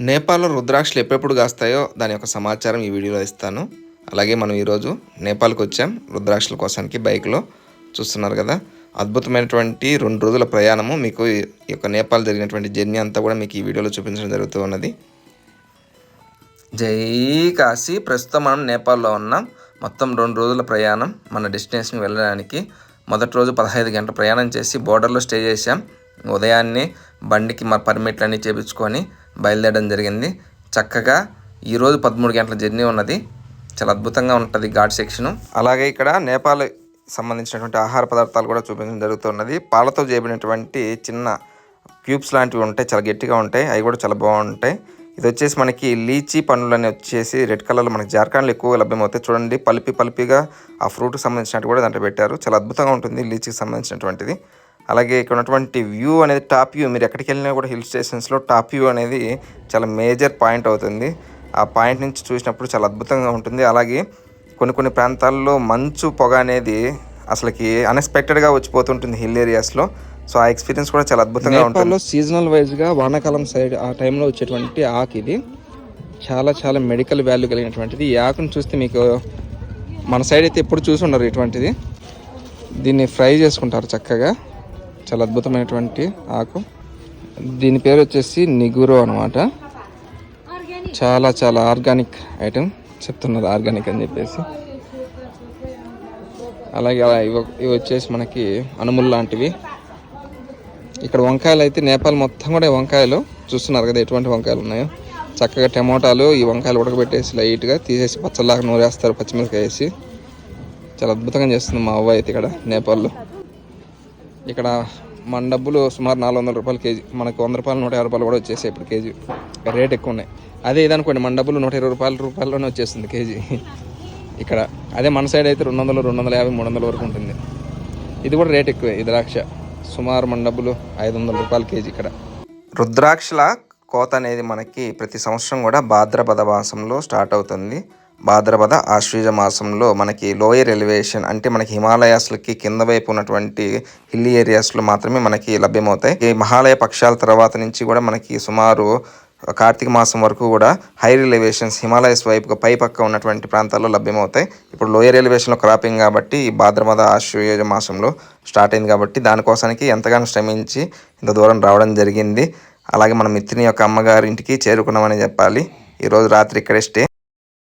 నేపాల్లో రుద్రాక్షలు ఎప్పుడెప్పుడు కాస్తాయో దాని యొక్క సమాచారం ఈ వీడియోలో ఇస్తాను. అలాగే మనం ఈరోజు నేపాల్కి వచ్చాం. రుద్రాక్షల కోసానికి బైక్లో. చూస్తున్నారు కదా? అద్భుతమైనటువంటి రెండు రోజుల ప్రయాణము. మీకు ఈ యొక్క నేపాల్ జరిగినటువంటి జర్నీ అంతా కూడా మీకు ఈ వీడియోలో చూపించడం జరుగుతూ ఉన్నది. జై కాశీ. ప్రస్తుతం మనం నేపాల్లో ఉన్నాం. మొత్తం రెండు రోజుల ప్రయాణం మన డెస్టినేషన్కి వెళ్ళడానికి. మొదటి రోజు పదహైదు గంటల ప్రయాణం చేసి బోర్డర్లో స్టే చేసాం ఉదయాన్నే బండికి మా పర్మిట్లు అన్నీ చేపించుకొని బయలుదేరడం జరిగింది. చక్కగా ఈరోజు పదమూడు గంటల జర్నీ ఉన్నది. చాలా అద్భుతంగా ఉంటుంది ఘాట్ సెక్షను. అలాగే ఇక్కడ నేపాల్ సంబంధించినటువంటి ఆహార పదార్థాలు కూడా చూపించడం జరుగుతున్నది. పాలతో చేయబడినటువంటి చిన్న క్యూబ్స్ లాంటివి ఉంటాయి చాలా గట్టిగా ఉంటాయి. అవి కూడా చాలా బాగుంటాయి. ఇది వచ్చేసి మనకి లీచీ పండ్లు అని వచ్చేసి రెడ్ కలర్లో మనకి జార్ఖండ్లో ఎక్కువ లభ్యమవుతాయి. చూడండి పల్పి పల్పిగా ఆ ఫ్రూట్కి సంబంధించినట్టు కూడా దాంట్లో పెట్టారు. చాలా అద్భుతంగా ఉంటుంది లీచీకి సంబంధించినటువంటిది. అలాగే ఇక్కడ ఉన్నటువంటి వ్యూ అనేది టాప్ వ్యూ. మీరు ఎక్కడికి వెళ్ళినా కూడా హిల్ స్టేషన్స్లో టాప్ వ్యూ అనేది చాలా మేజర్ పాయింట్ అవుతుంది. ఆ పాయింట్ నుంచి చూసినప్పుడు చాలా అద్భుతంగా ఉంటుంది. అలాగే కొన్ని కొన్ని ప్రాంతాల్లో మంచు పొగ అనేది అసలుకి అన్ఎక్స్పెక్టెడ్గా వచ్చిపోతుంటుంది హిల్ ఏరియాస్లో. సో ఆ ఎక్స్పీరియన్స్ కూడా చాలా అద్భుతంగా ఉంటుంది. సీజనల్ వైజ్గా వానాకాలం సైడ్ ఆ టైంలో వచ్చేటువంటి ఆకు ఇది. చాలా చాలా మెడికల్ వాల్యూ కలిగినటువంటిది. ఈ ఆకును చూస్తే మీకు మన సైడ్ అయితే ఎప్పుడు చూసి ఉండరు ఇటువంటిది. దీన్ని ఫ్రై చేసుకుంటారు చక్కగా. చాలా అద్భుతమైనటువంటి ఆకు. దీని పేరు వచ్చేసి నిగురో అనమాట చాలా చాలా ఆర్గానిక్ ఐటెం చెప్తున్నారు ఆర్గానిక్ అని చెప్పేసి. అలాగే అలా ఇవి ఇవి వచ్చేసి మనకి అనుములు లాంటివి. ఇక్కడ వంకాయలు అయితే నేపాల్ మొత్తం కూడా వంకాయలు చూస్తున్నారు కదా ఎటువంటి వంకాయలు ఉన్నాయో. చక్కగా టమోటాలు ఈ వంకాయలు ఉడకబెట్టేసి లైట్గా తీసేసి పచ్చళ్ళలాగా నూరేస్తారు పచ్చిమిరకాయ వేసి. చాలా అద్భుతంగా చేస్తుంది మా అవ్వ అయితే ఇక్కడ నేపాల్లో. ఇక్కడ మన డబ్బులు సుమారు నాలుగు వందల రూపాయలు కేజీ మనకు వంద రూపాయలు నూట యాభై రూపాయలు కూడా వచ్చేసాయి ఇప్పుడు కేజీ. రేట్ ఎక్కువ ఉన్నాయి. అదే ఇదనుకోండి మన డబ్బులు నూట ఇరవై రూపాయల రూపాయల్లోనే వచ్చేస్తుంది కేజీ. ఇక్కడ అదే మన సైడ్ అయితే రెండు వందలు రెండు వందల యాభై మూడు వందల వరకు ఉంటుంది. ఇది కూడా రేట్ ఎక్కువే ఈ ద్రాక్ష. సుమారు మన డబ్బులు ఐదు వందల రూపాయలు కేజీ ఇక్కడ. రుద్రాక్షల కోత అనేది మనకి ప్రతి సంవత్సరం కూడా భాద్రపద మాసంలో స్టార్ట్ అవుతుంది. భాద్రపద ఆశ్వీజ మాసంలో మనకి లోయర్ ఎలివేషన్ అంటే మనకి హిమాలయాస్లకి కింద వైపు ఉన్నటువంటి హిల్లీ ఏరియాస్లో మాత్రమే మనకి లభ్యమవుతాయి. ఈ మహాలయ పక్షాల తర్వాత నుంచి కూడా మనకి సుమారు కార్తీక మాసం వరకు కూడా హైర్ ఎలివేషన్స్ హిమాలయస్ వైపుగా పై పక్క ఉన్నటువంటి ప్రాంతాల్లో లభ్యమవుతాయి. ఇప్పుడు లోయర్ ఎలివేషన్లో క్రాపింగ్ కాబట్టి ఈ భాద్రపద ఆశ్వయుజ మాసంలో స్టార్ట్ అయింది కాబట్టి దానికోసానికి ఎంతగానో శ్రమించి ఇంత దూరం రావడం జరిగింది. అలాగే మన మిత్రుని యొక్క అమ్మగారింటికి చేరుకున్నామని చెప్పాలి. ఈరోజు రాత్రి ఇక్కడే స్టే